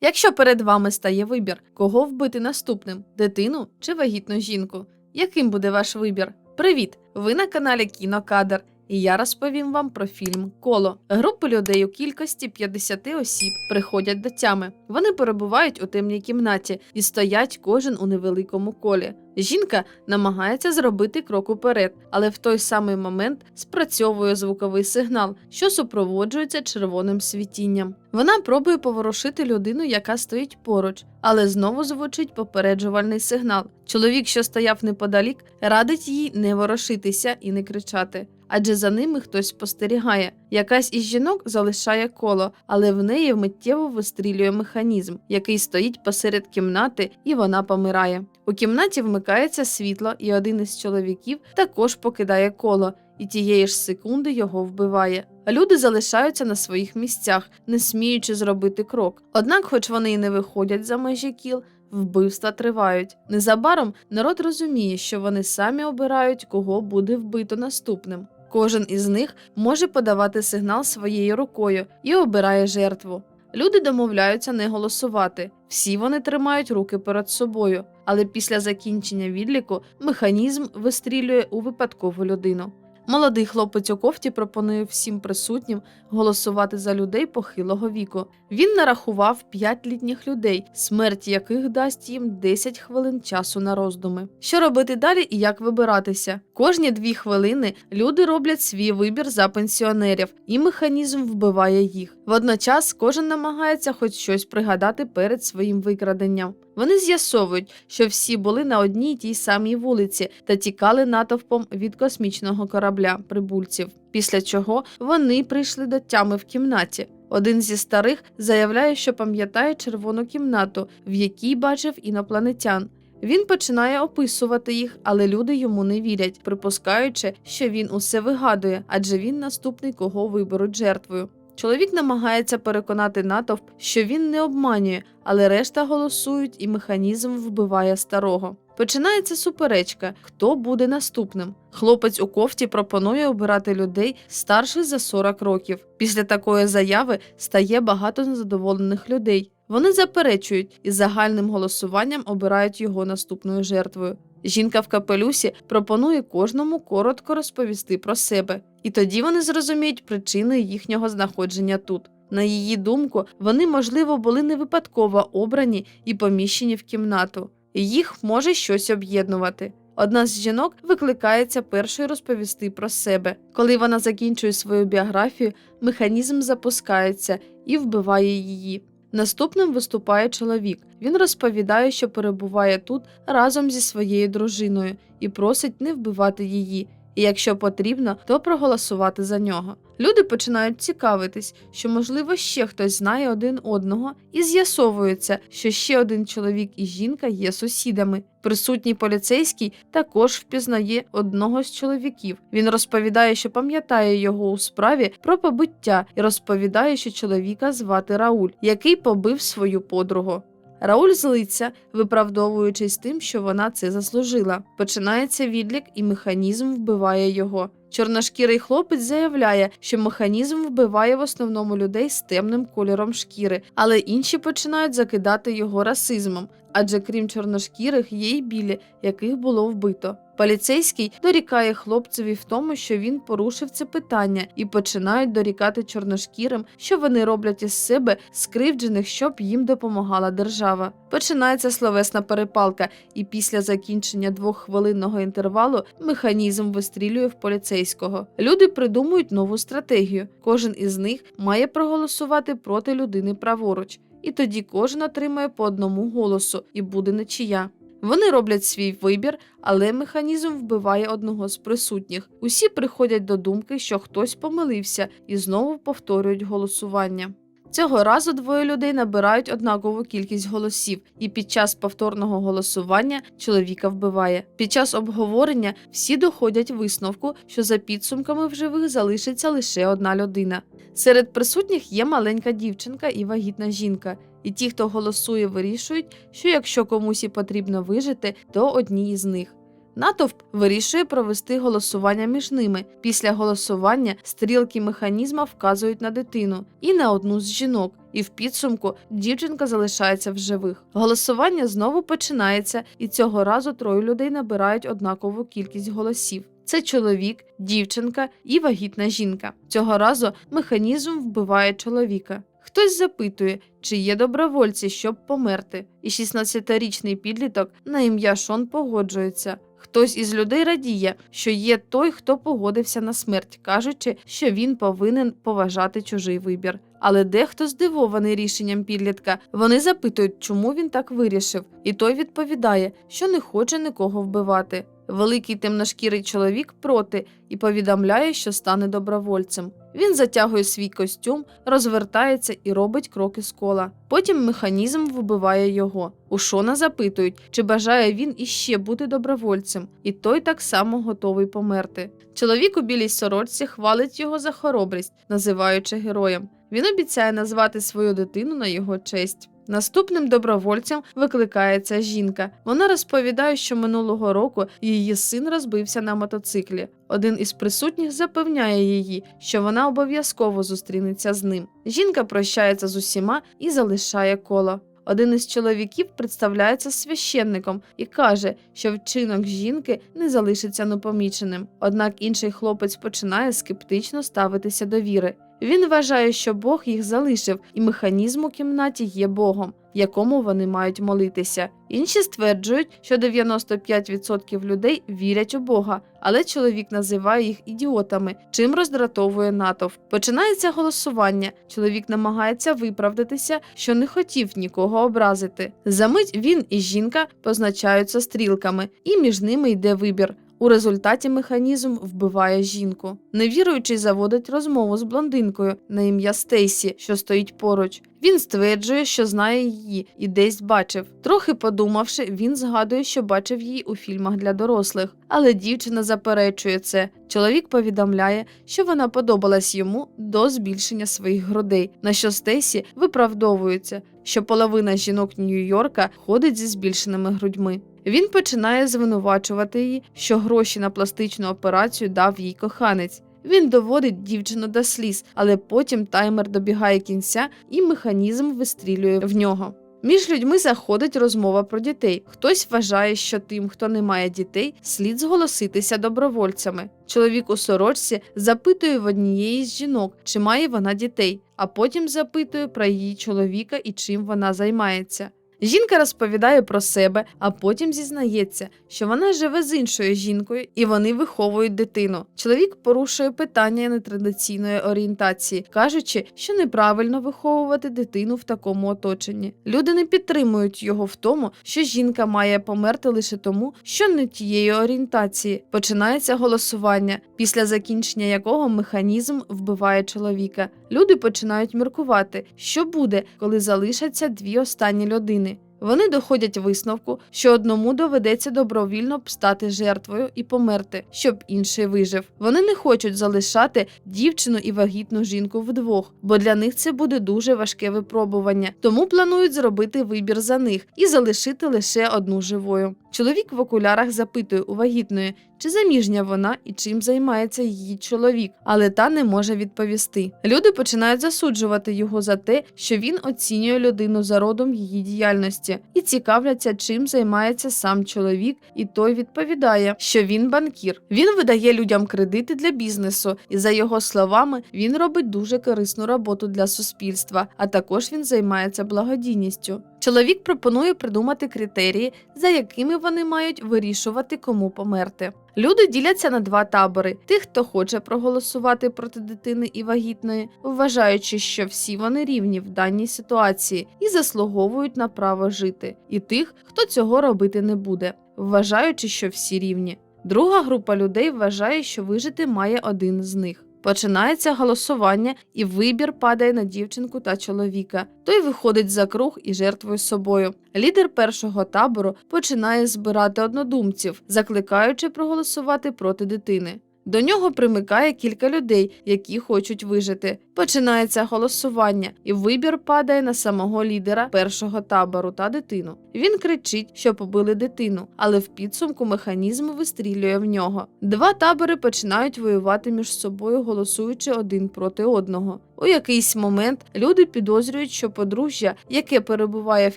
Якщо перед вами стає вибір, кого вбити наступним дитину чи вагітну жінку, яким буде ваш вибір? Привіт! Ви на каналі Кінокадр. І я розповім вам про фільм Коло. Групи людей у кількості 50 осіб приходять до тями. Вони перебувають у темній кімнаті і стоять кожен у невеликому колі. Жінка намагається зробити крок уперед, але в той самий момент спрацьовує звуковий сигнал, що супроводжується червоним світінням. Вона пробує поворушити людину, яка стоїть поруч, але знову звучить попереджувальний сигнал. Чоловік, що стояв неподалік, радить їй не ворушитися і не кричати. Адже за ними хтось спостерігає. Якась із жінок залишає коло, але в неї миттєво вистрілює механізм, який стоїть посеред кімнати, і вона помирає. У кімнаті вмикається світло, і один із чоловіків також покидає коло, і тієї ж секунди його вбиває. Люди залишаються на своїх місцях, не сміючи зробити крок. Однак, хоч вони і не виходять за межі кіл, вбивства тривають. Незабаром народ розуміє, що вони самі обирають, кого буде вбито наступним. Кожен із них може подавати сигнал своєю рукою і обирає жертву. Люди домовляються не голосувати. Всі вони тримають руки перед собою, але після закінчення відліку механізм вистрілює у випадкову людину. Молодий хлопець у кофті пропонує всім присутнім голосувати за людей похилого віку. Він нарахував 5 літніх людей, смерть яких дасть їм 10 хвилин часу на роздуми. Що робити далі і як вибиратися? Кожні дві хвилини люди роблять свій вибір за пенсіонерів, і механізм вбиває їх. Водночас кожен намагається хоч щось пригадати перед своїм викраденням. Вони з'ясовують, що всі були на одній й тій самій вулиці та тікали натовпом від космічного корабля прибульців. Після чого вони прийшли до тями в кімнаті. Один зі старих заявляє, що пам'ятає червону кімнату, в якій бачив інопланетян. Він починає описувати їх, але люди йому не вірять, припускаючи, що він усе вигадує, адже він наступний, кого виберуть жертвою. Чоловік намагається переконати натовп, що він не обманює, але решта голосують, і механізм вбиває старого. Починається суперечка, хто буде наступним. Хлопець у кофті пропонує обирати людей старших за 40 років. Після такої заяви стає багато незадоволених людей. Вони заперечують і загальним голосуванням обирають його наступною жертвою. Жінка в капелюсі пропонує кожному коротко розповісти про себе, і тоді вони зрозуміють причини їхнього знаходження тут. На її думку, вони, можливо, були не випадково обрані і поміщені в кімнату. Їх може щось об'єднувати. Одна з жінок викликається першою розповісти про себе. Коли вона закінчує свою біографію, механізм запускається і вбиває її. Наступним виступає чоловік. Він розповідає, що перебуває тут разом зі своєю дружиною і просить не вбивати її, і якщо потрібно, то проголосувати за нього. Люди починають цікавитись, що, можливо, ще хтось знає один одного, і з'ясовується, що ще один чоловік і жінка є сусідами. Присутній поліцейський також впізнає одного з чоловіків. Він розповідає, що пам'ятає його у справі про побиття, і розповідає, що чоловіка звати Рауль, який побив свою подругу. Рауль злиться, виправдовуючись тим, що вона це заслужила. Починається відлік, і механізм вбиває його. Чорношкірий хлопець заявляє, що механізм вбиває в основному людей з темним кольором шкіри, але інші починають закидати його расизмом, адже крім чорношкірих є й білі, яких було вбито. Поліцейський дорікає хлопцеві в тому, що він порушив це питання, і починають дорікати чорношкірим, що вони роблять із себе скривджених, щоб їм допомагала держава. Починається словесна перепалка, і після закінчення двоххвилинного інтервалу механізм вистрілює в поліцейського. Люди придумують нову стратегію. Кожен із них має проголосувати проти людини праворуч, і тоді кожен отримає по одному голосу і буде нечия. Вони роблять свій вибір, але механізм вбиває одного з присутніх. Усі приходять до думки, що хтось помилився, і знову повторюють голосування. Цього разу двоє людей набирають однакову кількість голосів, і під час повторного голосування чоловіка вбиває. Під час обговорення всі доходять висновку, що за підсумками в живих залишиться лише одна людина. Серед присутніх є маленька дівчинка і вагітна жінка. І ті, хто голосує, вирішують, що якщо комусь і потрібно вижити, то одній із них. Натовп вирішує провести голосування між ними. Після голосування стрілки механізма вказують на дитину і на одну з жінок, і в підсумку дівчинка залишається в живих. Голосування знову починається, і цього разу троє людей набирають однакову кількість голосів. Це чоловік, дівчинка і вагітна жінка. Цього разу механізм вбиває чоловіка. Хтось запитує, чи є добровольці, щоб померти, і 16-річний підліток на ім'я Шон погоджується. Хтось із людей радіє, що є той, хто погодився на смерть, кажучи, що він повинен поважати чужий вибір. Але дехто здивований рішенням підлітка. Вони запитують, чому він так вирішив, і той відповідає, що не хоче нікого вбивати. Великий темношкірий чоловік проти і повідомляє, що стане добровольцем. Він затягує свій костюм, розвертається і робить кроки з кола. Потім механізм вбиває його. У Шона запитують, чи бажає він іще бути добровольцем, і той так само готовий померти. Чоловік у білій сорочці хвалить його за хоробрість, називаючи героєм. Він обіцяє назвати свою дитину на його честь. Наступним добровольцем викликається жінка. Вона розповідає, що минулого року її син розбився на мотоциклі. Один із присутніх запевняє її, що вона обов'язково зустрінеться з ним. Жінка прощається з усіма і залишає коло. Один із чоловіків представляється священником і каже, що вчинок жінки не залишиться непоміченим. Однак інший хлопець починає скептично ставитися до віри. Він вважає, що Бог їх залишив, і механізм у кімнаті є Богом, якому вони мають молитися. Інші стверджують, що 95% людей вірять у Бога, але чоловік називає їх ідіотами, чим роздратовує натовп. Починається голосування. Чоловік намагається виправдатися, що не хотів нікого образити. Замить він і жінка позначаються стрілками, і між ними йде вибір. У результаті механізм вбиває жінку. Невіруючий заводить розмову з блондинкою на ім'я Стейсі, що стоїть поруч. Він стверджує, що знає її і десь бачив. Трохи подумавши, він згадує, що бачив її у фільмах для дорослих. Але дівчина заперечує це. Чоловік повідомляє, що вона подобалась йому до збільшення своїх грудей, на що Стейсі виправдовується, що половина жінок Нью-Йорка ходить зі збільшеними грудьми. Він починає звинувачувати її, що гроші на пластичну операцію дав їй коханець. Він доводить дівчину до сліз, але потім таймер добігає кінця і механізм вистрілює в нього. Між людьми заходить розмова про дітей. Хтось вважає, що тим, хто не має дітей, слід зголоситися добровольцями. Чоловік у сорочці запитує в однієї з жінок, чи має вона дітей, а потім запитує про її чоловіка і чим вона займається. Жінка розповідає про себе, а потім зізнається, що вона живе з іншою жінкою і вони виховують дитину. Чоловік порушує питання нетрадиційної орієнтації, кажучи, що неправильно виховувати дитину в такому оточенні. Люди не підтримують його в тому, що жінка має померти лише тому, що не тієї орієнтації. Починається голосування, після закінчення якого механізм вбиває чоловіка. Люди починають міркувати, що буде, коли залишаться дві останні людини. Вони доходять висновку, що одному доведеться добровільно стати жертвою і померти, щоб інший вижив. Вони не хочуть залишати дівчину і вагітну жінку вдвох, бо для них це буде дуже важке випробування. Тому планують зробити вибір за них і залишити лише одну живою. Чоловік в окулярах запитує у вагітної, чи заміжня вона і чим займається її чоловік, але та не може відповісти. Люди починають засуджувати його за те, що він оцінює людину за родом її діяльності, і цікавляться, чим займається сам чоловік, і той відповідає, що він банкір. Він видає людям кредити для бізнесу, і за його словами, він робить дуже корисну роботу для суспільства, а також він займається благодійністю. Чоловік пропонує придумати критерії, за якими вони мають вирішувати, кому померти. Люди діляться на два табори: тих, хто хоче проголосувати проти дитини і вагітної, вважаючи, що всі вони рівні в даній ситуації і заслуговують на право жити, і тих, хто цього робити не буде, вважаючи, що всі рівні. Друга група людей вважає, що вижити має один з них. Починається голосування, і вибір падає на дівчинку та чоловіка. Той виходить за круг і жертвує собою. Лідер першого табору починає збирати однодумців, закликаючи проголосувати проти дитини. До нього примикає кілька людей, які хочуть вижити. Починається голосування, і вибір падає на самого лідера першого табору та дитину. Він кричить, що побили дитину, але в підсумку механізм вистрілює в нього. Два табори починають воювати між собою, голосуючи один проти одного. У якийсь момент люди підозрюють, що подружжя, яке перебуває в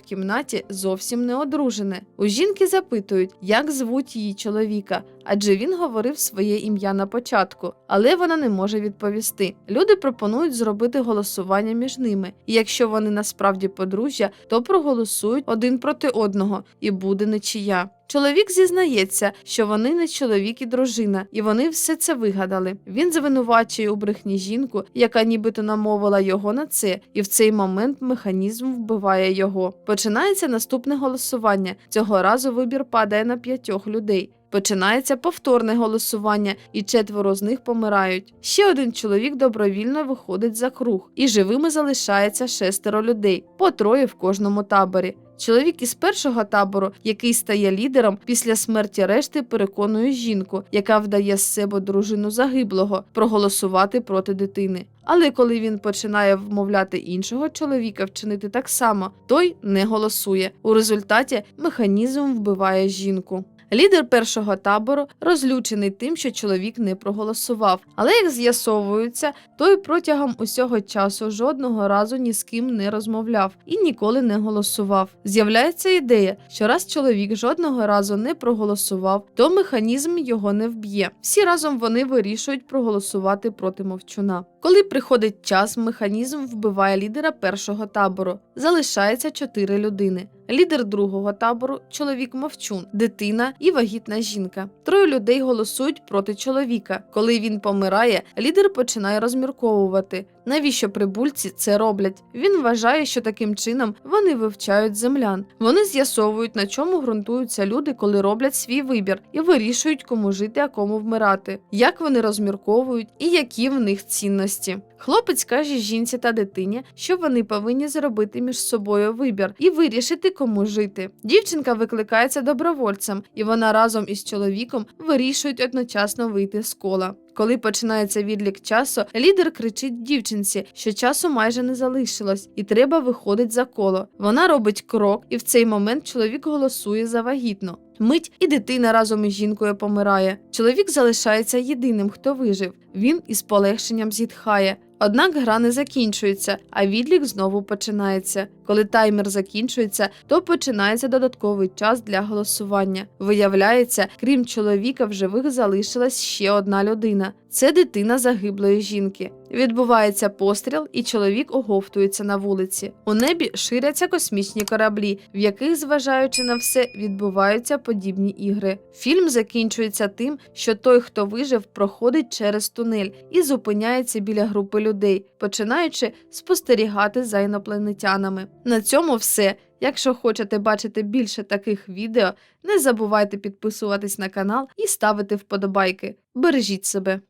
кімнаті, зовсім не одружене. У жінки запитують, як звуть її чоловіка, адже він говорив своє ім'я на початку, але вона не може відповісти. Люди пропонують зробити голосування між ними, і якщо вони насправді подружжя, то проголосують один проти одного, і буде нічия. Чоловік зізнається, що вони не чоловік і дружина, і вони все це вигадали. Він звинувачує у брехні жінку, яка нібито намовила його на це, і в цей момент механізм вбиває його. Починається наступне голосування. Цього разу вибір падає на п'ятьох людей. Починається повторне голосування, і четверо з них помирають. Ще один чоловік добровільно виходить за круг, і живими залишається шестеро людей, по троє в кожному таборі. Чоловік із першого табору, який стає лідером, після смерті решти переконує жінку, яка вдає з себе дружину загиблого, проголосувати проти дитини. Але коли він починає вмовляти іншого чоловіка вчинити так само, той не голосує. У результаті механізм вбиває жінку. Лідер першого табору розлючений тим, що чоловік не проголосував. Але як з'ясовується, той протягом усього часу жодного разу ні з ким не розмовляв і ніколи не голосував. З'являється ідея, що раз чоловік жодного разу не проголосував, то механізм його не вб'є. Всі разом вони вирішують проголосувати проти мовчуна. Коли приходить час, механізм вбиває лідера першого табору. Залишається чотири людини. Лідер другого табору чоловік мовчун, дитина і вагітна жінка. Троє людей голосують проти чоловіка. Коли він помирає, лідер починає розмірковувати, навіщо прибульці це роблять. Він вважає, що таким чином вони вивчають землян. Вони з'ясовують, на чому ґрунтуються люди, коли роблять свій вибір, і вирішують, кому жити, а кому вмирати, як вони розмірковують і які в них цінності. Хлопець каже жінці та дитині, що вони повинні зробити між собою вибір і вирішити, кому жити. Дівчинка викликається добровольцем, і вона разом із чоловіком вирішують одночасно вийти з кола. Коли починається відлік часу, лідер кричить дівчинці, що часу майже не залишилось, і треба виходить за коло. Вона робить крок, і в цей момент чоловік голосує за вагітну. Мить і дитина разом із жінкою помирає. Чоловік залишається єдиним, хто вижив. Він із полегшенням зітхає. Однак гра не закінчується, а відлік знову починається. Коли таймер закінчується, то починається додатковий час для голосування. Виявляється, крім чоловіка, в живих залишилась ще одна людина. Це дитина загиблої жінки. Відбувається постріл, і чоловік оговтується на вулиці. У небі ширяться космічні кораблі, в яких, зважаючи на все, відбуваються подібні ігри. Фільм закінчується тим, що той, хто вижив, проходить через тунель і зупиняється біля групи людей, починаючи спостерігати за інопланетянами. На цьому все. Якщо хочете бачити більше таких відео, не забувайте підписуватись на канал і ставити вподобайки. Бережіть себе.